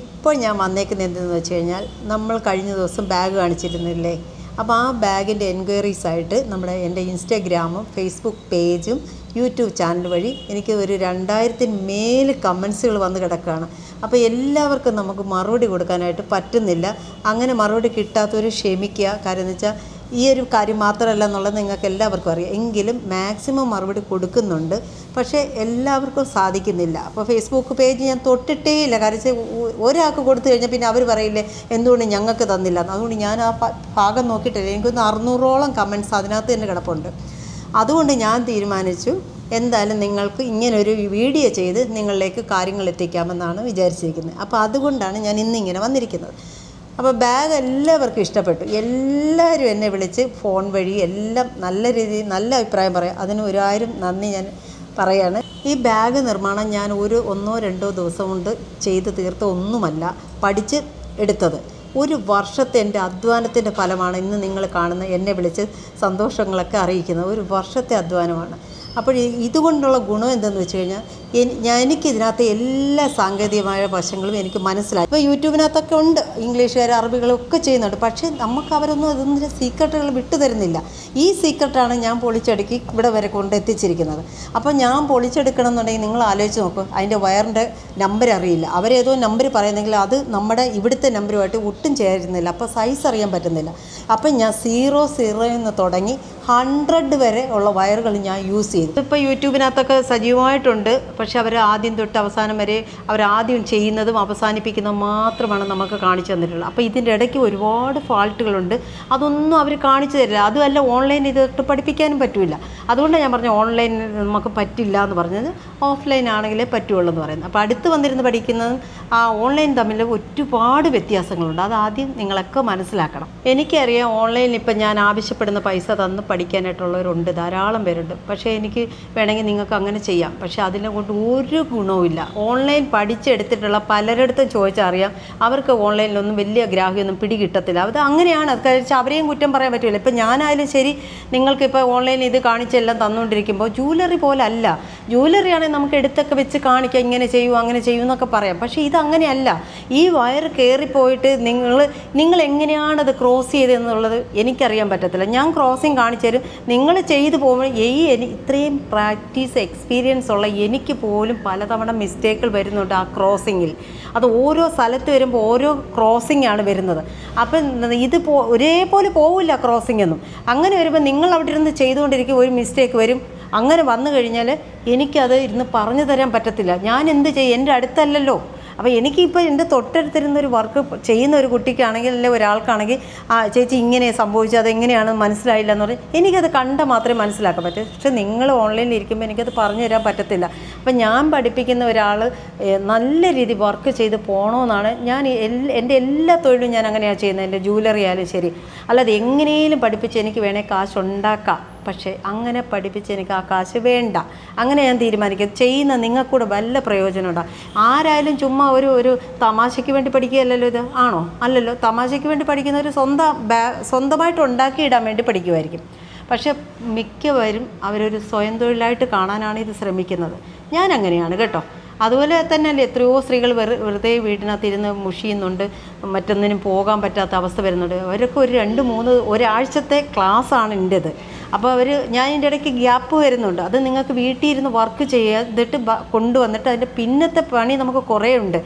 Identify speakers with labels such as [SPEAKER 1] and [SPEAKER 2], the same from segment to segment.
[SPEAKER 1] ഇപ്പോൾ ഞാൻ വന്നേക്കുന്നത് എന്തെന്ന് വെച്ച് കഴിഞ്ഞാൽ നമ്മൾ കഴിഞ്ഞ ദിവസം ബാഗ് കാണിച്ചിരുന്നില്ലേ? അപ്പോൾ ആ ബാഗിന്റെ എൻക്വയറീസ് ആയിട്ട് നമ്മുടെ എന്റെ ഇൻസ്റ്റാഗ്രാമും ഫേസ്ബുക്ക് പേജും യൂട്യൂബ് ചാനൽ വഴി എനിക്ക് ഒരു രണ്ടായിരത്തിന് മേൽ കമൻസുകൾ വന്ന് കിടക്കുകയാണ്. അപ്പോൾ എല്ലാവർക്കും നമുക്ക് മറുപടി കൊടുക്കാനായിട്ട് പറ്റുന്നില്ല. അങ്ങനെ മറുപടി കിട്ടാത്തവർ ക്ഷമിക്കുക. കാര്യം എന്ന് വെച്ചാൽ ഈ ഒരു കാര്യം മാത്രമല്ല എന്നുള്ളത് നിങ്ങൾക്ക് എല്ലാവർക്കും അറിയാം. എങ്കിലും മാക്സിമം മറുപടി കൊടുക്കുന്നുണ്ട്. പക്ഷേ എല്ലാവർക്കും സാധിക്കുന്നില്ല. അപ്പോൾ ഫേസ്ബുക്ക് പേജ് ഞാൻ തൊട്ടിട്ടേ ഇല്ല. കാരണം ഒരാൾക്ക് കൊടുത്തു കഴിഞ്ഞാൽ പിന്നെ അവർ പറയില്ലേ എന്തുകൊണ്ട് ഞങ്ങൾക്ക് തന്നില്ല? അതുകൊണ്ട് ഞാൻ ആ ഭാഗം നോക്കിയിട്ടില്ല. എനിക്കൊന്ന് അറുന്നൂറോളം കമൻസ് അതിനകത്ത് തന്നെ കിടപ്പുണ്ട്. അതുകൊണ്ട് ഞാൻ തീരുമാനിച്ചു എന്തായാലും നിങ്ങൾക്ക് ഇങ്ങനൊരു വീഡിയോ ചെയ്ത് നിങ്ങളിലേക്ക് കാര്യങ്ങൾ എത്തിക്കാമെന്നാണ് വിചാരിച്ചിരിക്കുന്നത്. അപ്പോൾ അതുകൊണ്ടാണ് ഞാൻ ഇന്നിങ്ങനെ വന്നിരിക്കുന്നത്. അപ്പോൾ ബാഗ് എല്ലാവർക്കും ഇഷ്ടപ്പെട്ടു. എല്ലാവരും എന്നെ വിളിച്ച് ഫോൺ വഴി എല്ലാം നല്ല രീതിയിൽ നല്ല അഭിപ്രായം പറയാം. അതിന് ഒരായിരം നന്ദി ഞാൻ പറയാണ്. ഈ ബാഗ് നിർമ്മാണം ഞാൻ ഒരു ഒന്നോ രണ്ടോ ദിവസം കൊണ്ട് ചെയ്ത് തീർത്ത ഒന്നുമല്ല പഠിച്ച് എടുത്തത്. ഒരു വർഷത്തെ എന്റെ അധ്വാനത്തിന്റെ ഫലമാണ് ഇന്ന് നിങ്ങൾ കാണുന്ന എന്നെ വിളിച്ച് സന്തോഷങ്ങളൊക്കെ അറിയിക്കുന്നത്. ഒരു വർഷത്തെ അധ്വാനമാണ്. അപ്പോൾ ഇതുകൊണ്ടുള്ള ഗുണം എന്തെന്ന് വെച്ച് കഴിഞ്ഞാൽ ഞാൻ എനിക്കിതിനകത്ത് എല്ലാ സാങ്കേതികമായ വശങ്ങളും എനിക്ക് മനസ്സിലായി. ഇപ്പോൾ യൂട്യൂബിനകത്തൊക്കെ ഉണ്ട് ഇംഗ്ലീഷുകാർ അറബികളും ഒക്കെ ചെയ്യുന്നുണ്ട്. പക്ഷേ നമുക്ക് അവരൊന്നും അതൊന്നും സീക്രട്ടുകൾ വിട്ടു തരുന്നില്ല. ഈ സീക്രട്ടാണ് ഞാൻ പൊളിച്ചെടുക്കി ഇവിടെ വരെ കൊണ്ട് എത്തിച്ചിരിക്കുന്നത്. അപ്പോൾ ഞാൻ പൊളിച്ചെടുക്കണം എന്നുണ്ടെങ്കിൽ നിങ്ങൾ ആലോചിച്ച് നോക്കും. അതിന്റെ വയറിന്റെ നമ്പർ അറിയില്ല. അവരേതോ നമ്പർ പറയുന്നെങ്കിൽ അത് നമ്മുടെ ഇവിടുത്തെ നമ്പറുമായിട്ട് ഒട്ടും ചേരുന്നില്ല. അപ്പോൾ സൈസ് അറിയാൻ പറ്റുന്നില്ല. അപ്പം ഞാൻ സീറോ സീറോയിൽ നിന്ന് തുടങ്ങി ഹൺഡ്രഡ് വരെ ഉള്ള വയറുകൾ ഞാൻ യൂസ് ചെയ്തു. ഇപ്പോൾ യൂട്യൂബിനകത്തൊക്കെ സജീവമായിട്ടുണ്ട്. പക്ഷെ അവർ ആദ്യം തൊട്ട് അവസാനം വരെ അവർ ആദ്യം ചെയ്യുന്നതും അവസാനിപ്പിക്കുന്നതും മാത്രമാണ് നമുക്ക് കാണിച്ചു തന്നിട്ടുള്ളത്. അപ്പോൾ ഇതിന്റെ ഇടയ്ക്ക് ഒരുപാട് ഫാൾട്ടുകളുണ്ട് അതൊന്നും അവർ കാണിച്ചു തരില്ല. അതുമല്ല ഓൺലൈൻ ഇതിട്ട് പഠിപ്പിക്കാനും പറ്റില്ല അതുകൊണ്ട് ഞാൻ പറഞ്ഞു ഓൺലൈൻ നമുക്ക് പറ്റില്ല എന്ന് പറഞ്ഞത്. ഓഫ്ലൈൻ ആണെങ്കിലേ പറ്റുള്ളൂ എന്ന് പറയുന്നത്. അപ്പോൾ അടുത്ത് വന്നിരുന്ന് പഠിക്കുന്നതും ആ ഓൺലൈൻ തമ്മിൽ ഒരുപാട് വ്യത്യാസങ്ങളുണ്ട്. അത് ആദ്യം നിങ്ങളൊക്കെ മനസ്സിലാക്കണം. എനിക്കറിയാം ഓൺലൈനിൽ ഇപ്പം ഞാൻ ആവശ്യപ്പെടുന്ന പൈസ തന്ന് പഠിക്കാനായിട്ടുള്ളവരുണ്ട് ധാരാളം പേരുണ്ട്. പക്ഷേ എനിക്ക് വേണമെങ്കിൽ നിങ്ങൾക്ക് അങ്ങനെ ചെയ്യാം. പക്ഷേ അതിനെ കൊണ്ട് ഒരു ഗുണവുമില്ല. ഓൺലൈൻ പഠിച്ചെടുത്തിട്ടുള്ള പലരിടത്തും ചോദിച്ചാൽ അറിയാം അവർക്ക് ഓൺലൈനിലൊന്നും വലിയ ഗ്രാഹ്യമൊന്നും പിടികിട്ടത്തില്ല. അത് അങ്ങനെയാണ്. അത് അവരെയും കുറ്റം പറയാൻ പറ്റില്ല ഇപ്പം ഞാനായാലും ശരി നിങ്ങൾക്കിപ്പോൾ ഓൺലൈനിൽ ഇത് കാണിച്ചെല്ലാം തന്നുകൊണ്ടിരിക്കുമ്പോൾ ജ്വല്ലറി പോലെ അല്ല ജൂവലറി ആണെങ്കിൽ നമുക്ക് എടുത്തൊക്കെ വെച്ച് കാണിക്കാം ഇങ്ങനെ ചെയ്യൂ അങ്ങനെ ചെയ്യൂ എന്നൊക്കെ പറയാം. പക്ഷേ ഇത് അങ്ങനെയല്ല. ഈ വയർ കയറിപ്പോയിട്ട് നിങ്ങൾ നിങ്ങൾ എങ്ങനെയാണത് ക്രോസ് ചെയ്തതെന്നുള്ളത് എനിക്കറിയാൻ പറ്റത്തില്ല. ഞാൻ ക്രോസിങ് കാണിച്ചു തരും നിങ്ങൾ ചെയ്തു പോകുമ്പോൾ ഈ എനി ഇത്രയും പ്രാക്ടീസ് എക്സ്പീരിയൻസ് ഉള്ള എനിക്ക് പോലും പലതവണ മിസ്റ്റേക്കുകൾ വരുന്നുണ്ട് ആ ക്രോസിങ്ങിൽ. അത് ഓരോ സ്ഥലത്ത് വരുമ്പോൾ ഓരോ ക്രോസിംഗ് ആണ് വരുന്നത്. അപ്പം ഇത് പോ ഒരേപോലെ പോവില്ല ക്രോസിംഗ് ഒന്നും. അങ്ങനെ വരുമ്പോൾ നിങ്ങൾ അവിടെ ഇരുന്ന് ചെയ്തുകൊണ്ടിരിക്കും ഒരു മിസ്റ്റേക്ക് വരും. അങ്ങനെ വന്നു കഴിഞ്ഞാൽ എനിക്കത് ഇരുന്ന് പറഞ്ഞു തരാൻ പറ്റത്തില്ല. ഞാൻ എന്ത് ചെയ്യും? എന്റെ അടുത്തല്ലല്ലോ. അപ്പോൾ എനിക്കിപ്പോൾ എന്റെ തൊട്ടടുത്തിരുന്ന ഒരു വർക്ക് ചെയ്യുന്ന ഒരു കുട്ടിക്കാണെങ്കിൽ അല്ലെ ഒരാൾക്കാണെങ്കിൽ ആ ചേച്ചി ഇങ്ങനെ സംഭവിച്ചത് അതെങ്ങനെയാണ്? മനസ്സിലായില്ല എന്ന് പറഞ്ഞാൽ എനിക്കത് കണ്ട മാത്രമേ മനസ്സിലാക്കാൻ പറ്റൂ. പക്ഷെ നിങ്ങൾ ഓൺലൈനിൽ ഇരിക്കുമ്പോൾ എനിക്കത് പറഞ്ഞു തരാൻ പറ്റത്തില്ല. അപ്പം ഞാൻ പഠിപ്പിക്കുന്ന ഒരാൾ നല്ല രീതി വർക്ക് ചെയ്ത് പോകണമെന്നാണ് ഞാൻ എന്റെ എല്ലാ തൊഴിലും ഞാൻ അങ്ങനെയാണ് ചെയ്യുന്നത് എന്റെ ജൂവലറി ആയാലും ശരി. അല്ലാതെ എങ്ങനെയും പഠിപ്പിച്ച് എനിക്ക് വേണേൽ കാശ് ഉണ്ടാക്കാം പക്ഷേ അങ്ങനെ പഠിപ്പിച്ച് എനിക്ക് ആ കാശ് വേണ്ട. അങ്ങനെ ഞാൻ തീരുമാനിക്കും. ചെയ്യുന്ന നിങ്ങൾക്കൂടെ വല്ല പ്രയോജനമുണ്ടോ? ആരായാലും ചുമ്മാ ഒരു ഒരു തമാശയ്ക്ക് വേണ്ടി പഠിക്കുകയല്ലല്ലോ ഇത്? ആണോ? അല്ലല്ലോ. തമാശയ്ക്ക് വേണ്ടി പഠിക്കുന്നവർ സ്വന്തം ബാ സ്വന്തമായിട്ട് ഉണ്ടാക്കിയിടാൻ വേണ്ടി പഠിക്കുമായിരിക്കും. പക്ഷെ മിക്കവരും അവരൊരു സ്വയം തൊഴിലായിട്ട് കാണാനാണ് ഇത് ശ്രമിക്കുന്നത്. ഞാൻ അങ്ങനെയാണ് കേട്ടോ. അതുപോലെ തന്നെ അല്ലേ എത്രയോ സ്ത്രീകൾ വെറു വെറുതെ വീട്ടിനകത്ത് ഇരുന്ന് മുഷിയുന്നുണ്ട്. മറ്റൊന്നിനും പോകാൻ പറ്റാത്ത അവസ്ഥ വരുന്നുണ്ട്. അവരൊക്കെ ഒരു രണ്ട് മൂന്ന് ഒരാഴ്ചത്തെ ക്ലാസ്സാണ് എന്റേത് അപ്പോൾ അവർ ഞാൻ ഇതിന്റെ ഇടയ്ക്ക് ഗ്യാപ്പ് വരുന്നുണ്ട്. അത് നിങ്ങൾക്ക് വീട്ടിൽ ഇരുന്ന് വർക്ക് ചെയ്തിട്ട് കൊണ്ടുവന്നിട്ട് അതിന്റെ പിന്നത്തെ പണി നമുക്ക് കുറേ ഉണ്ട്.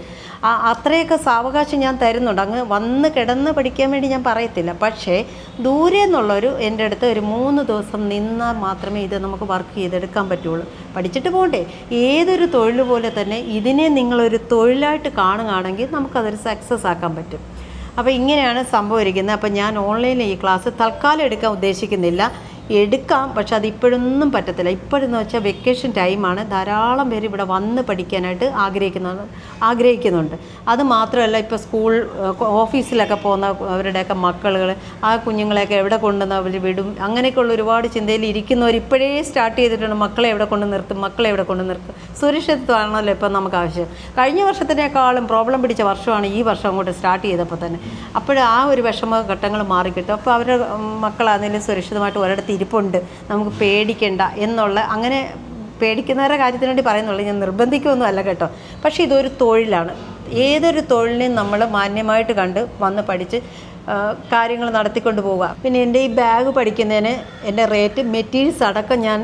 [SPEAKER 1] ആ അത്രയൊക്കെ സാവകാശം ഞാൻ തരുന്നുണ്ട്. അങ്ങ് വന്ന് കിടന്ന് പഠിക്കാൻ വേണ്ടി ഞാൻ പറയത്തില്ല. പക്ഷേ ദൂരെ നിന്നുള്ളൊരു എന്റെ അടുത്ത് ഒരു മൂന്ന് ദിവസം നിന്നാൽ മാത്രമേ ഇത് നമുക്ക് വർക്ക് ചെയ്തെടുക്കാൻ പറ്റുള്ളൂ. പഠിച്ചിട്ട് പോകണ്ടേ? ഏതൊരു തൊഴിൽ പോലെ തന്നെ ഇതിനെ നിങ്ങളൊരു തൊഴിലായിട്ട് കാണുകയാണെങ്കിൽ നമുക്കതൊരു സക്സസ് ആക്കാൻ പറ്റും. അപ്പോൾ ഇങ്ങനെയാണ് സംഭവം ഇരിക്കുന്നത്. അപ്പോൾ ഞാൻ ഓൺലൈനിൽ ഈ ക്ലാസ് തൽക്കാലം എടുക്കാൻ ഉദ്ദേശിക്കുന്നില്ല. എടുക്കാം. പക്ഷെ അത് ഇപ്പോഴൊന്നും പറ്റത്തില്ല. ഇപ്പോഴെന്ന് വെച്ചാൽ വെക്കേഷൻ ടൈമാണ് ധാരാളം പേര് ഇവിടെ വന്ന് പഠിക്കാനായിട്ട് ആഗ്രഹിക്കുന്ന ആഗ്രഹിക്കുന്നുണ്ട്. അത് മാത്രമല്ല ഇപ്പോൾ സ്കൂൾ ഓഫീസിലൊക്കെ പോകുന്ന അവരുടെയൊക്കെ മക്കളുകൾ ആ കുഞ്ഞുങ്ങളെയൊക്കെ എവിടെ കൊണ്ടുവന്ന് അവർ വിടും? അങ്ങനെയൊക്കെയുള്ള ഒരുപാട് ചിന്തയിൽ ഇരിക്കുന്നവർ ഇപ്പോഴേ സ്റ്റാർട്ട് ചെയ്തിട്ടുണ്ട്. മക്കളെ എവിടെ കൊണ്ട് നിർത്തും? മക്കളെ എവിടെ കൊണ്ട് നിർത്തും? സുരക്ഷിതത്വമാണല്ലോ ഇപ്പം നമുക്ക് ആവശ്യം. കഴിഞ്ഞ വർഷത്തിനേക്കാളും പ്രോബ്ലം പിടിച്ച വർഷമാണ് ഈ വർഷം അങ്ങോട്ട് സ്റ്റാർട്ട് ചെയ്തപ്പോൾ തന്നെ. അപ്പോൾ ആ ഒരു വിഷമ ഘട്ടങ്ങൾ മാറിക്കിട്ടും. അപ്പോൾ അവരുടെ മക്കളാണെങ്കിലും സുരക്ഷിതമായിട്ട് ഒരിടത്ത് ഇരിപ്പുണ്ട്. നമുക്ക് പേടിക്കണ്ട എന്നുള്ള അങ്ങനെ പേടിക്കുന്നവരുടെ കാര്യത്തിന് വേണ്ടി പറയുന്നുള്ളൂ. ഞാൻ നിർബന്ധിക്കുമൊന്നും അല്ല കേട്ടോ. പക്ഷേ ഇതൊരു തൊഴിലാണ്. ഏതൊരു തൊഴിലിനെയും നമ്മൾ മാന്യമായിട്ട് കണ്ട് വന്ന് പഠിച്ച് കാര്യങ്ങൾ നടത്തിക്കൊണ്ട് പോവുക. പിന്നെ എന്റെ ഈ ബാഗ് പഠിക്കുന്നതിന് എന്റെ റേറ്റ് മെറ്റീരിയൽസ് അടക്കം ഞാൻ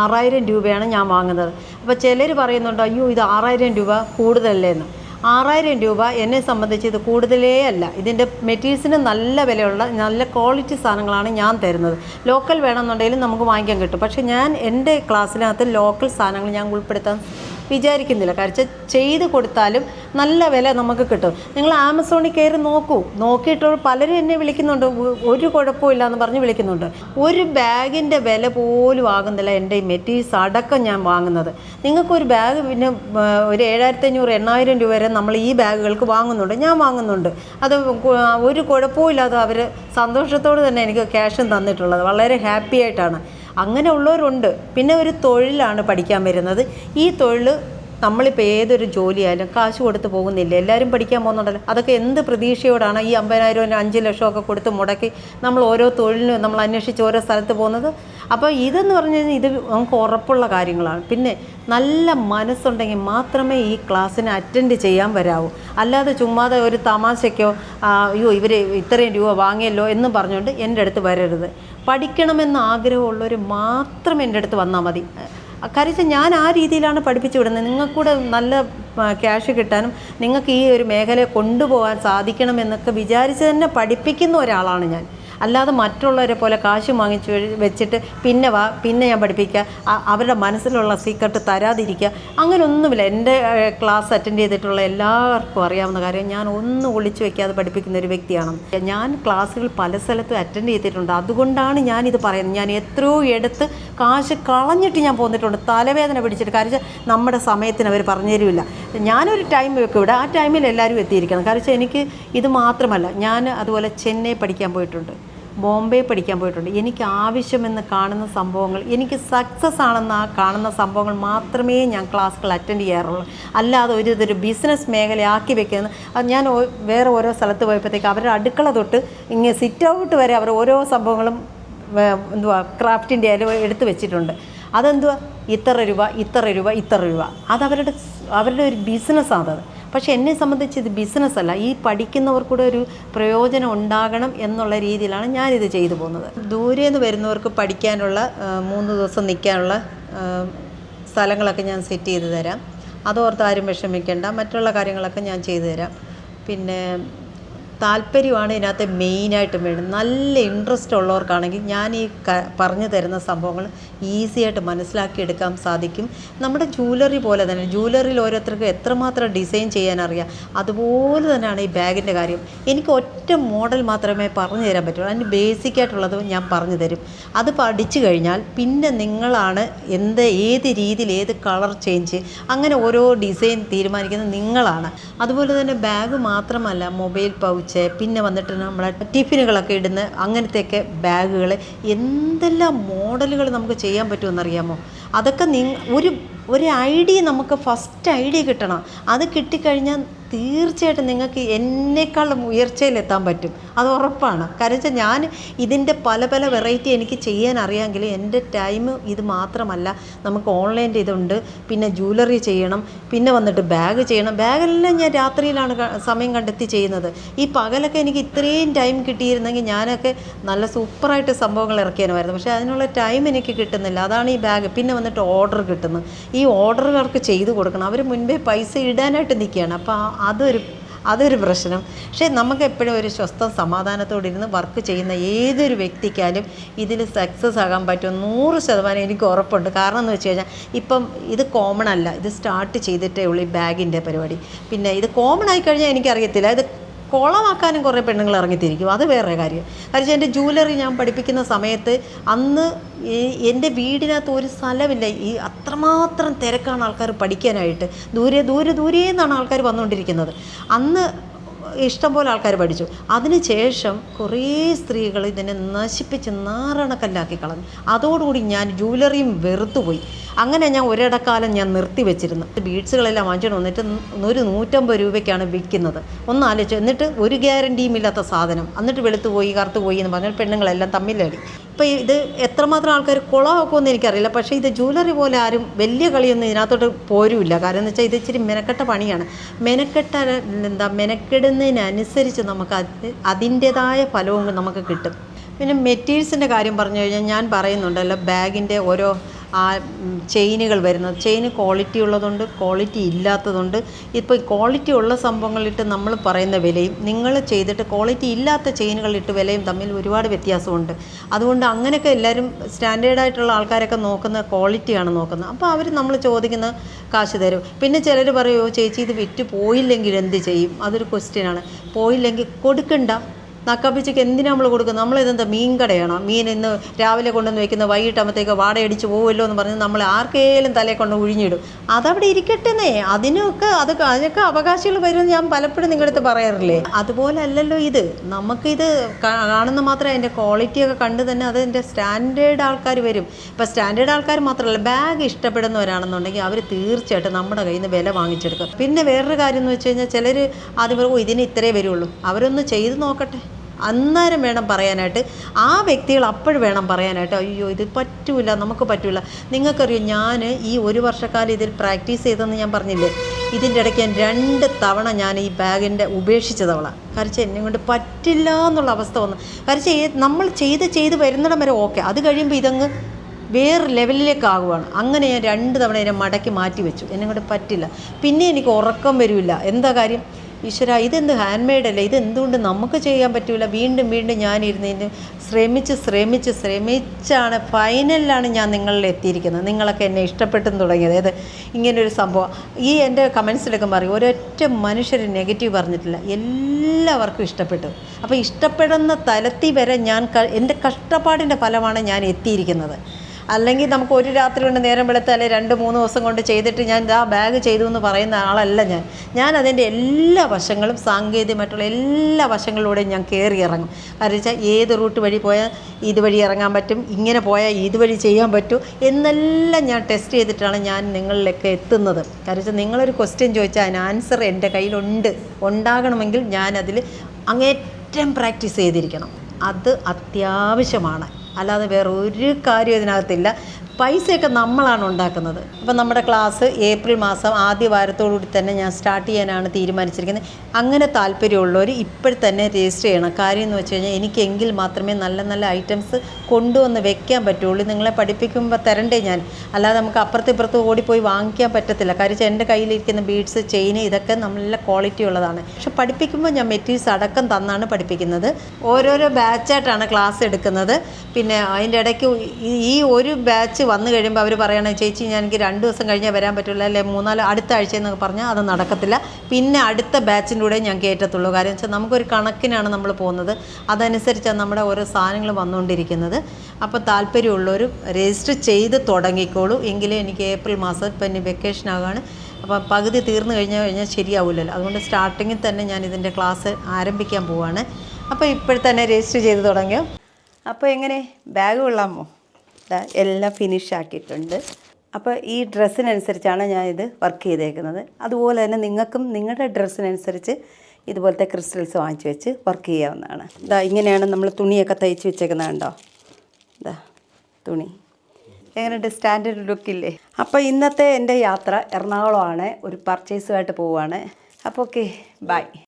[SPEAKER 1] ആറായിരം രൂപയാണ് ഞാൻ വാങ്ങുന്നത്. അപ്പോൾ ചിലർ പറയുന്നുണ്ട് അയ്യോ ഇത് ആറായിരം രൂപ കൂടുതലല്ലേ എന്ന് ആറായിരം രൂപ എന്നെ സംബന്ധിച്ച് ഇത് കൂടുതലേ അല്ല. ഇതിന്റെ മെറ്റീരിയൽസിന് നല്ല വിലയുള്ള നല്ല ക്വാളിറ്റി സാധനങ്ങളാണ് ഞാൻ തരുന്നത്. ലോക്കൽ വേണമെന്നുണ്ടെങ്കിലും നമുക്ക് വാങ്ങിക്കാൻ കിട്ടും. പക്ഷേ ഞാൻ എന്റെ ക്ലാസ്സിനകത്ത് ലോക്കൽ സാധനങ്ങൾ ഞാൻ ഉൾപ്പെടുത്താൻ വിചാരിക്കുന്നില്ല. കാരണം ചെയ്ത് കൊടുത്താലും നല്ല വില നമുക്ക് കിട്ടും. നിങ്ങൾ ആമസോണിൽ കയറി നോക്കൂ. നോക്കിയിട്ട് പലരും എന്നെ വിളിക്കുന്നുണ്ട്. ഒരു കുഴപ്പമില്ല എന്ന് പറഞ്ഞ് വിളിക്കുന്നുണ്ട്. ഒരു ബാഗിന്റെ വില പോലും ആകുന്നില്ല എന്റെ ഈ മെറ്റീരിയൽസ് അടക്കം ഞാൻ വാങ്ങുന്നത്. നിങ്ങൾക്കൊരു ബാഗ് പിന്നെ ഒരു ഏഴായിരത്തി അഞ്ഞൂറ് എണ്ണായിരം രൂപ വരെ നമ്മൾ ഈ ബാഗുകൾക്ക് വാങ്ങുന്നുണ്ട്. ഞാൻ വാങ്ങുന്നുണ്ട്. അത് ഒരു ഒരു കുഴപ്പമില്ലാതെ അവർ സന്തോഷത്തോട് തന്നെ എനിക്ക് ക്യാഷും തന്നിട്ടുള്ളത്. വളരെ ഹാപ്പി ആയിട്ടാണ്. അങ്ങനെ ഉള്ളവരുണ്ട് പിന്നെ ഒരു തൊഴിലാണ് പഠിക്കാൻ വരുന്നത്. ഈ തൊഴിൽ നമ്മളിപ്പോൾ ഏതൊരു ജോലിയായാലും കാശ് കൊടുത്ത് പോകുന്നില്ല? എല്ലാവരും പഠിക്കാൻ പോകുന്നുണ്ടല്ലോ. അതൊക്കെ എന്ത് പ്രതീക്ഷയോടാണ് ഈ അമ്പതിനായിരം അഞ്ച് ലക്ഷമൊക്കെ കൊടുത്ത് മുടക്കി നമ്മൾ ഓരോ തൊഴിലിനും നമ്മൾ അന്വേഷിച്ച് ഓരോ സ്ഥലത്ത് പോകുന്നത്? അപ്പോൾ ഇതെന്ന് പറഞ്ഞു കഴിഞ്ഞാൽ ഇത് നമുക്ക് ഉറപ്പുള്ള കാര്യങ്ങളാണ്. പിന്നെ നല്ല മനസ്സുണ്ടെങ്കിൽ മാത്രമേ ഈ ക്ലാസ്സിനെ അറ്റൻഡ് ചെയ്യാൻ വരാവൂ. അല്ലാതെ ചുമ്മാതെ ഒരു തമാശയ്ക്കോ അയ്യോ ഇവർ ഇത്രയും രൂപ വാങ്ങിയല്ലോ എന്ന് പറഞ്ഞുകൊണ്ട് എന്റെ അടുത്ത് വരരുത്. പഠിക്കണമെന്ന് ആഗ്രഹമുള്ളവർ മാത്രം എന്റെ അടുത്ത് വന്നാൽ മതി. കാര്യം ഞാൻ ആ രീതിയിലാണ് പഠിപ്പിച്ചു വിടുന്നത്. നിങ്ങൾക്കൂടെ നല്ല ക്യാഷ് കിട്ടാനും നിങ്ങൾക്ക് ഈ ഒരു മേഖലയെ കൊണ്ടുപോകാൻ സാധിക്കണമെന്നൊക്കെ വിചാരിച്ച് തന്നെ പഠിപ്പിക്കുന്ന ഒരാളാണ് ഞാൻ. അല്ലാതെ മറ്റുള്ളവരെ പോലെ കാശ് വാങ്ങിച്ച് വെച്ചിട്ട് പിന്നെ വാ പിന്നെ ഞാൻ പഠിപ്പിക്കുക അവരുടെ മനസ്സിലുള്ള സീക്രട്ട് തരാതിരിക്കുക അങ്ങനെയൊന്നുമില്ല എന്റെ ക്ലാസ് അറ്റൻഡ് ചെയ്തിട്ടുള്ള എല്ലാവർക്കും അറിയാവുന്ന കാര്യം ഞാൻ ഒന്നും ഒളിച്ചു വയ്ക്കാതെ പഠിപ്പിക്കുന്ന ഒരു വ്യക്തിയാണ് ഞാൻ ക്ലാസ്സുകൾ പല സ്ഥലത്തും അറ്റൻഡ് ചെയ്തിട്ടുണ്ട്. അതുകൊണ്ടാണ് ഞാനിത് പറയുന്നത്. ഞാൻ എത്രയോ എടുത്ത് കാശ് കളഞ്ഞിട്ട് ഞാൻ പോന്നിട്ടുണ്ട്. തലവേദന പിടിച്ചിട്ട്. കാര്യം നമ്മുടെ സമയത്തിന് അവർ പറഞ്ഞു തരില്ല ഞാനൊരു ടൈം വെക്കും ഇവിടെ ആ ടൈമിൽ എല്ലാവരും എത്തിയിരിക്കണം. കാരണം എനിക്ക് ഇത് മാത്രമല്ല. ഞാൻ അതുപോലെ ചെന്നൈ പഠിക്കാൻ പോയിട്ടുണ്ട്. ബോംബെ പഠിക്കാൻ പോയിട്ടുണ്ട്. എനിക്ക് ആവശ്യമെന്ന് കാണുന്ന സംഭവങ്ങൾ എനിക്ക് സക്സസ് ആണെന്ന് ആ കാണുന്ന സംഭവങ്ങൾ മാത്രമേ ഞാൻ ക്ലാസ്സുകൾ അറ്റൻഡ് ചെയ്യാറുള്ളൂ. അല്ലാതെ ഒരു ഇതൊരു ബിസിനസ് മേഖലയാക്കി വെക്കുന്നത്. ഞാൻ വേറെ ഓരോ സ്ഥലത്ത് പോയപ്പോഴത്തേക്ക് അവരുടെ അടുക്കള തൊട്ട് ഇങ്ങനെ സിറ്റ് ഔട്ട് വരെ അവർ ഓരോ സംഭവങ്ങളും എന്തുവാ ക്രാഫ്റ്റിന്റെ ആയാലും എടുത്ത് വെച്ചിട്ടുണ്ട്. അതെന്തുവാ? ഇത്ര രൂപ ഇത്ര രൂപ ഇത്ര രൂപ. അതവരുടെ അവരുടെ ഒരു ബിസിനസ്സാണത് പക്ഷേ എന്നെ സംബന്ധിച്ച് ഇത് ബിസിനസ്സല്ല ഈ പഠിക്കുന്നവർക്കൂടെ ഒരു പ്രയോജനം ഉണ്ടാകണം എന്നുള്ള രീതിയിലാണ് ഞാനിത് ചെയ്തു പോകുന്നത്. ദൂരെ നിന്ന് വരുന്നവർക്ക് പഠിക്കാനുള്ള മൂന്ന് ദിവസം നിൽക്കാനുള്ള സ്ഥലങ്ങളൊക്കെ ഞാൻ സെറ്റ് ചെയ്ത് തരാം. അതോർത്ത് ആരും വിഷമിക്കേണ്ട. മറ്റുള്ള കാര്യങ്ങളൊക്കെ ഞാൻ ചെയ്തു തരാം. പിന്നെ താല്പര്യമാണ് ഇതിനകത്ത് മെയിനായിട്ടും വേണ്ടത്. നല്ല ഇൻട്രസ്റ്റ് ഉള്ളവർക്കാണെങ്കിൽ ഞാൻ ഈ പറഞ്ഞു തരുന്ന സംഭവങ്ങൾ ഈസി ആയിട്ട് മനസ്സിലാക്കിയെടുക്കാൻ സാധിക്കും. നമ്മുടെ ജൂവലറി പോലെ തന്നെ ജൂവലറിയിൽ ഓരോരുത്തർക്കും എത്രമാത്രം ഡിസൈൻ ചെയ്യാൻ അറിയാം അതുപോലെ തന്നെയാണ് ഈ ബാഗിന്റെ കാര്യം. എനിക്ക് ഒറ്റ മോഡൽ മാത്രമേ പറഞ്ഞു തരാൻ പറ്റുള്ളൂ. അതിന് ബേസിക് ആയിട്ടുള്ളത് ഞാൻ പറഞ്ഞു തരും. അത് പഠിച്ചു കഴിഞ്ഞാൽ പിന്നെ നിങ്ങളാണ് എന്ത് ഏത് രീതിയിൽ ഏത് കളർ ചേഞ്ച് അങ്ങനെ ഓരോ ഡിസൈൻ തീരുമാനിക്കുന്നത് നിങ്ങളാണ്. അതുപോലെ തന്നെ ബാഗ് മാത്രമല്ല മൊബൈൽ പൗച്ച് പിന്നെ വന്നിട്ട് നമ്മളെ ടിഫിനുകളൊക്കെ ഇടുന്ന അങ്ങനത്തെയൊക്കെ ബാഗുകൾ എന്തെല്ലാം മോഡലുകൾ നമുക്ക് ചെയ്യാൻ പറ്റുമെന്നറിയാമോ? അതൊക്കെ നി ഒരു ഒരു ഐഡിയ നമുക്ക് ഫസ്റ്റ് ഐഡിയ കിട്ടണം. അത് കിട്ടിക്കഴിഞ്ഞാൽ തീർച്ചയായിട്ടും നിങ്ങൾക്ക് എന്നെക്കാളും ഉയർച്ചയിലെത്താൻ പറ്റും. അത് ഉറപ്പാണ്. കാരണം വെച്ചാൽ ഞാൻ ഇതിന്റെ പല പല വെറൈറ്റി എനിക്ക് ചെയ്യാൻ അറിയാമെങ്കിൽ എന്റെ ടൈം ഇത് മാത്രമല്ല. നമുക്ക് ഓൺലൈന്റെ ഇതുണ്ട്. പിന്നെ ജൂവലറി ചെയ്യണം. പിന്നെ വന്നിട്ട് ബാഗ് ചെയ്യണം. ബാഗെല്ലാം ഞാൻ രാത്രിയിലാണ് സമയം കണ്ടെത്തി ചെയ്യുന്നത്. ഈ പകലൊക്കെ എനിക്ക് ഇത്രയും ടൈം കിട്ടിയിരുന്നെങ്കിൽ ഞാനൊക്കെ നല്ല സൂപ്പറായിട്ട് സംഭവങ്ങൾ ഇറക്കിയാനുമായിരുന്നു. പക്ഷേ അതിനുള്ള ടൈം എനിക്ക് കിട്ടുന്നില്ല. അതാണ് ഈ ബാഗ്. പിന്നെ വന്നിട്ട് ഓർഡർ കിട്ടുന്നത് ഈ ഓർഡറുകാർക്ക് ചെയ്തു കൊടുക്കണം. അവർ മുൻപേ പൈസ ഇടാനായിട്ട് നിൽക്കുകയാണ്. അപ്പോൾ അതൊരു അതൊരു പ്രശ്നം. പക്ഷേ നമുക്ക് എപ്പോഴും ഒരു സ്വസ്ഥ സമാധാനത്തോടെ ഇരുന്ന് വർക്ക് ചെയ്യുന്ന ഏതൊരു വ്യക്തിക്കാലും ഇതിൽ സക്സസ് ആകാൻ പറ്റും. നൂറ് ശതമാനം എനിക്ക് ഉറപ്പുണ്ട്. കാരണം എന്ന് വെച്ച് കഴിഞ്ഞാൽ ഇപ്പം ഇത് കോമൺ അല്ല. ഇത് സ്റ്റാർട്ട് ചെയ്തിട്ടേ ഉള്ളൂ ഈ ബാഗിന്റെ പരിപാടി. പിന്നെ ഇത് കോമൺ ആയി കഴിഞ്ഞാൽ എനിക്കറിയത്തില്ല. ഇത് കോളമാക്കാനും കുറേ പെണ്ണുങ്ങൾ ഇറങ്ങിത്തിരിക്കും. അത് വേറെ കാര്യം. കാരണം എന്റെ ജൂവലറി ഞാൻ പഠിപ്പിക്കുന്ന സമയത്ത് അന്ന് എന്റെ വീടിനകത്ത് ഒരു സ്ഥലമില്ല. ഈ അത്രമാത്രം തിരക്കാണ് ആൾക്കാർ പഠിക്കാനായിട്ട്. ദൂരെ ദൂരെ ദൂരെ നിന്നാണ് ആൾക്കാർ വന്നുകൊണ്ടിരിക്കുന്നത്. അന്ന് ഇഷ്ടംപോലെ ആൾക്കാർ പഠിച്ചു. അതിനുശേഷം കുറേ സ്ത്രീകൾ ഇതിനെ നശിപ്പിച്ച് നാറണക്കല്ലാക്കി കളഞ്ഞു. അതോടുകൂടി ഞാൻ ജൂവലറിയും വെറുത്തുപോയി. അങ്ങനെ ഞാൻ ഒരിടക്കാലം ഞാൻ നിർത്തി വെച്ചിരുന്നു. ബീഡ്സുകളെല്ലാം വാങ്ങിച്ചിട്ട് വന്നിട്ട് ഒരു നൂറ്റമ്പത് രൂപയ്ക്കാണ് വിൽക്കുന്നത്. ഒന്ന് ആലോചിച്ചു എന്നിട്ട് ഒരു ഗ്യാരണ്ടിയും ഇല്ലാത്ത സാധനം. എന്നിട്ട് വെളുത്തു പോയി കറുത്ത് പോയി എന്ന് പറഞ്ഞാൽ പെണ്ണുങ്ങളെല്ലാം തമ്മിലടി. ഇപ്പോൾ ഇത് എത്രമാത്രം ആൾക്കാർ കുളമാക്കുമെന്ന് എനിക്കറിയില്ല. പക്ഷേ ഇത് ജ്വല്ലറി പോലെ ആരും വലിയ കളിയൊന്നും ഇതിനകത്തോട്ട് പോരുമില്ല കാരണം എന്ന് വെച്ചാൽ ഇത് ഇച്ചിരി മെനക്കെട്ട പണിയാണ്. മെനക്കെട്ട എന്താ മെനക്കെടുന്നതിനനുസരിച്ച് നമുക്ക് അത് അതിന്റേതായ ഫലവും നമുക്ക് കിട്ടും. പിന്നെ മെറ്റീരിയൽസിന്റെ കാര്യം പറഞ്ഞു കഴിഞ്ഞാൽ ഞാൻ പറയുന്നുണ്ടല്ലോ ബാഗിന്റെ ഓരോ ആ ചെയിനുകൾ വരുന്നത്. ചെയിന് ക്വാളിറ്റി ഉള്ളതുണ്ട് ക്വാളിറ്റി ഇല്ലാത്തതുണ്ട്. ഇപ്പോൾ ക്വാളിറ്റി ഉള്ള സംഭവങ്ങളിട്ട് നമ്മൾ പറയുന്ന വിലയും നിങ്ങൾ ചെയ്തിട്ട് ക്വാളിറ്റി ഇല്ലാത്ത ചെയിനുകളിട്ട് വിലയും തമ്മിൽ ഒരുപാട് വ്യത്യാസമുണ്ട്. അതുകൊണ്ട് അങ്ങനെയൊക്കെ എല്ലാവരും സ്റ്റാൻഡേർഡായിട്ടുള്ള ആൾക്കാരൊക്കെ നോക്കുന്ന ക്വാളിറ്റിയാണ് നോക്കുന്നത്. അപ്പോൾ അവർ നമ്മൾ ചോദിക്കുന്ന കാശ് തരും. പിന്നെ ചിലർ പറയുമോ ചേച്ചി ഇത് വിറ്റ് പോയില്ലെങ്കിൽ എന്ത് ചെയ്യും? അതൊരു ക്വസ്റ്റ്യനാണ് പോയില്ലെങ്കിൽ കൊടുക്കണ്ട. നക്കാപ്പിച്ചയ്ക്ക് എന്തിനാണ് നമ്മൾ കൊടുക്കുന്നത്? നമ്മളിതെന്താ മീൻ കടയാണോ? മീൻ ഇന്ന് രാവിലെ കൊണ്ടുവന്ന് വെക്കുന്ന വൈകിട്ടാകുമ്പോഴത്തേക്ക് വാടയടിച്ച് പോകുമല്ലോ എന്ന് പറഞ്ഞ് നമ്മൾ ആർക്കേലും തലയെ കൊണ്ട് ഉഴിഞ്ഞിടും. അതവിടെ ഇരിക്കട്ടെന്നേ. അതിനൊക്കെ അത് അതിനൊക്കെ അവകാശികൾ വരുമെന്ന് ഞാൻ പലപ്പോഴും നിങ്ങളുടെ അടുത്ത് പറയാറില്ലേ? അതുപോലെ അല്ലല്ലോ ഇത്. നമുക്കിത് കാണുന്ന മാത്രമേ അതിന്റെ ക്വാളിറ്റിയൊക്കെ കണ്ട് തന്നെ അതിന്റെ സ്റ്റാൻഡേർഡ് ആൾക്കാർ വരും. ഇപ്പോൾ സ്റ്റാൻഡേർഡ് ആൾക്കാർ മാത്രമല്ല ബാഗ് ഇഷ്ടപ്പെടുന്നവരാണെന്നുണ്ടെങ്കിൽ അവർ തീർച്ചയായിട്ടും നമ്മുടെ കയ്യിൽ നിന്ന് വില വാങ്ങിച്ചെടുക്കും. പിന്നെ വേറൊരു കാര്യം എന്ന് വെച്ച് കഴിഞ്ഞാൽ ചിലർ ആദ്യം പറയും "ഓ, ഇതിന് ഇത്രേ വരുള്ളൂ. അവരൊന്ന് ചെയ്ത് നോക്കട്ടെ. അന്നേരം വേണം പറയാനായിട്ട്. ആ വ്യക്തികൾ അപ്പോഴും വേണം പറയാനായിട്ട്. അയ്യോ ഇത് പറ്റൂല നമുക്ക് പറ്റൂല. നിങ്ങൾക്കറിയോ ഞാൻ ഈ ഒരു വർഷക്കാലം ഇതിൽ പ്രാക്ടീസ് ചെയ്തെന്ന് ഞാൻ പറഞ്ഞില്ലേ? ഇതിന്റെ ഇടയ്ക്ക് ഞാൻ രണ്ട് തവണ ഞാൻ ഈ ബാഗിന്റെ ഉപേക്ഷിച്ച തവണ. കരച്ച് എന്നെ കൊണ്ട് പറ്റില്ല എന്നുള്ള അവസ്ഥ വന്നു. കരച്ച് നമ്മൾ ചെയ്ത് ചെയ്ത് വരുന്നിടം വരെ ഓക്കെ. അത് കഴിയുമ്പോൾ ഇതങ്ങ് വേറെ ലെവലിലേക്ക് ആകുവാണ്. അങ്ങനെ ഞാൻ രണ്ട് തവണ എന്നെ മടക്കി മാറ്റി വെച്ചു. എന്നെ കൊണ്ട് പറ്റില്ല. പിന്നെ എനിക്ക് ഉറക്കം വരില്ല എന്താ കാര്യം? ഈശ്വര ഇതെന്ത് ഹാൻഡ് മെയ്ഡ് അല്ലേ? ഇത് എന്തുകൊണ്ട് നമുക്ക് ചെയ്യാൻ പറ്റില്ല വീണ്ടും വീണ്ടും ഞാനിരുന്ന് ശ്രമിച്ച് ശ്രമിച്ച് ശ്രമിച്ചാണ് ഫൈനലിലാണ് ഞാൻ നിങ്ങളിൽ എത്തിയിരിക്കുന്നത്. നിങ്ങളൊക്കെ എന്നെ ഇഷ്ടപ്പെട്ടും തുടങ്ങിയത്. അതായത് ഇങ്ങനൊരു സംഭവം. ഈ എന്റെ കമൻസിലൊക്കെ പറയും ഒരൊറ്റ മനുഷ്യർ നെഗറ്റീവ് പറഞ്ഞിട്ടില്ല. എല്ലാവർക്കും ഇഷ്ടപ്പെട്ടു. അപ്പോൾ ഇഷ്ടപ്പെടുന്ന തലത്തിൽ വരെ ഞാൻ എന്റെ കഷ്ടപ്പാടിന്റെ ഫലമാണ് ഞാൻ എത്തിയിരിക്കുന്നത്. അല്ലെങ്കിൽ നമുക്ക് ഒരു രാത്രി കൊണ്ട് നേരം വെളുത്താലേ രണ്ട് മൂന്ന് ദിവസം കൊണ്ട് ചെയ്തിട്ട് ഞാൻ ആ ബാഗ് ചെയ്തു എന്ന് പറയുന്ന ആളല്ല ഞാൻ. ഞാൻ അതിന്റെ എല്ലാ വശങ്ങളും സാങ്കേതികമായിട്ടുള്ള എല്ലാ വശങ്ങളിലൂടെയും ഞാൻ കയറി ഇറങ്ങും. കാരണം വെച്ചാൽ ഏത് റൂട്ട് വഴി പോയാൽ ഇതുവഴി ഇറങ്ങാൻ പറ്റും ഇങ്ങനെ പോയാൽ ഇതുവഴി ചെയ്യാൻ പറ്റും എന്നെല്ലാം ഞാൻ ടെസ്റ്റ് ചെയ്തിട്ടാണ് ഞാൻ നിങ്ങളിലൊക്കെ എത്തുന്നത്. കാരണം വെച്ചാൽ നിങ്ങളൊരു ക്വസ്റ്റ്യൻ ചോദിച്ചാൽ അതിന് ആൻസർ എന്റെ കയ്യിലുണ്ട്. ഉണ്ടാകണമെങ്കിൽ ഞാനതിൽ അങ്ങേറ്റം പ്രാക്ടീസ് ചെയ്തിരിക്കണം. അത് അത്യാവശ്യമാണ്. അല്ലാതെ വേറെ ഒരു കാര്യവും ഇതിനകത്തില്ല. പൈസയൊക്കെ നമ്മളാണ് ഉണ്ടാക്കുന്നത്. അപ്പം നമ്മുടെ ക്ലാസ് ഏപ്രിൽ മാസം ആദ്യ വാരത്തോടുകൂടി തന്നെ ഞാൻ സ്റ്റാർട്ട് ചെയ്യാനാണ് തീരുമാനിച്ചിരിക്കുന്നത്. അങ്ങനെ താല്പര്യമുള്ളവർ ഇപ്പോഴും തന്നെ രജിസ്റ്റർ ചെയ്യണം. കാര്യം എന്ന് വെച്ച് കഴിഞ്ഞാൽ എനിക്കെങ്കിൽ മാത്രമേ നല്ല നല്ല ഐറ്റംസ് കൊണ്ടുവന്ന് വെക്കാൻ പറ്റുള്ളൂ. നിങ്ങളെ പഠിപ്പിക്കുമ്പോൾ തരണ്ടേ ഞാൻ. അല്ലാതെ നമുക്ക് അപ്പുറത്ത് ഇപ്പുറത്ത് ഓടിപ്പോയി വാങ്ങിക്കാൻ പറ്റത്തില്ല. കാര്യം വെച്ചാൽ എന്റെ കയ്യിലിരിക്കുന്ന ബീഡ്സ് ചെയിൻ ഇതൊക്കെ നല്ല ക്വാളിറ്റി ഉള്ളതാണ്. പക്ഷെ പഠിപ്പിക്കുമ്പോൾ ഞാൻ മെറ്റീരിയൽസ് അടക്കം തന്നാണ് പഠിപ്പിക്കുന്നത്. ഓരോരോ ബാച്ചായിട്ടാണ് ക്ലാസ് എടുക്കുന്നത്. പിന്നെ അതിന്റെ ഇടയ്ക്ക് ഈ ഒരു ബാച്ച് വന്നു കഴിയുമ്പോൾ അവർ പറയണേ ചേച്ചി ഞാൻ എനിക്ക് രണ്ട് ദിവസം കഴിഞ്ഞേ വരാൻ പറ്റില്ല അല്ലെ? മൂന്നാൽ അടുത്ത ആഴ്ച എന്നൊക്കെ പറഞ്ഞാൽ അത് നടക്കത്തില്ല. പിന്നെ അടുത്ത ബാച്ചിന്റെ കൂടെ ഞാൻ കയറ്റത്തുള്ളൂ കാര്യം വെച്ചാൽ നമുക്കൊരു കണക്കിനാണ് നമ്മൾ പോകുന്നത്. അതനുസരിച്ചാണ് നമ്മുടെ ഓരോ സാധനങ്ങൾ വന്നുകൊണ്ടിരിക്കുന്നത് അപ്പോൾ താല്പര്യമുള്ളവർ രജിസ്റ്റർ ചെയ്ത് തുടങ്ങിക്കോളൂ. എങ്കിലും എനിക്ക് ഏപ്രിൽ മാസം ഇപ്പം ഇനി വെക്കേഷൻ ആകുകയാണ് അപ്പോൾ പകുതി തീർന്നു കഴിഞ്ഞാൽ കഴിഞ്ഞാൽ ശരിയാവില്ലല്ലോ അതുകൊണ്ട് സ്റ്റാർട്ടിങ്ങിൽ തന്നെ ഞാൻ ഇതിന്റെ ക്ലാസ് ആരംഭിക്കാൻ പോവാണ്. അപ്പോൾ ഇപ്പോഴത്തന്നെ രജിസ്റ്റർ ചെയ്ത് തുടങ്ങിയോ? അപ്പോൾ എങ്ങനെ? ബാഗ് കൊള്ളാമോ? എല്ലാം ഫിനിഷ് ആക്കിയിട്ടുണ്ട്. അപ്പോൾ ഈ ഡ്രസ്സിനനുസരിച്ചാണ് ഞാൻ ഇത് വർക്ക് ചെയ്തേക്കുന്നത്. അതുപോലെ തന്നെ നിങ്ങൾക്കും നിങ്ങളുടെ ഡ്രസ്സിനനുസരിച്ച് ഇതുപോലത്തെ ക്രിസ്റ്റൽസ് വാങ്ങിച്ച് വെച്ച് വർക്ക് ചെയ്യാവുന്നതാണ്. ഇതാ ഇങ്ങനെയാണ് നമ്മൾ തുണിയൊക്കെ തയ്ച്ച് വെച്ചേക്കുന്നത് കണ്ടോ? ഇതാ തുണി. എങ്ങനെയുണ്ട്? സ്റ്റാൻഡേർഡ് ലുക്കില്ലേ അപ്പോൾ ഇന്നത്തെ എന്റെ യാത്ര എറണാകുളമാണ്. ഒരു പർച്ചേസുമായിട്ട് പോവുകയാണ്. അപ്പോൾ ഓക്കെ ബൈ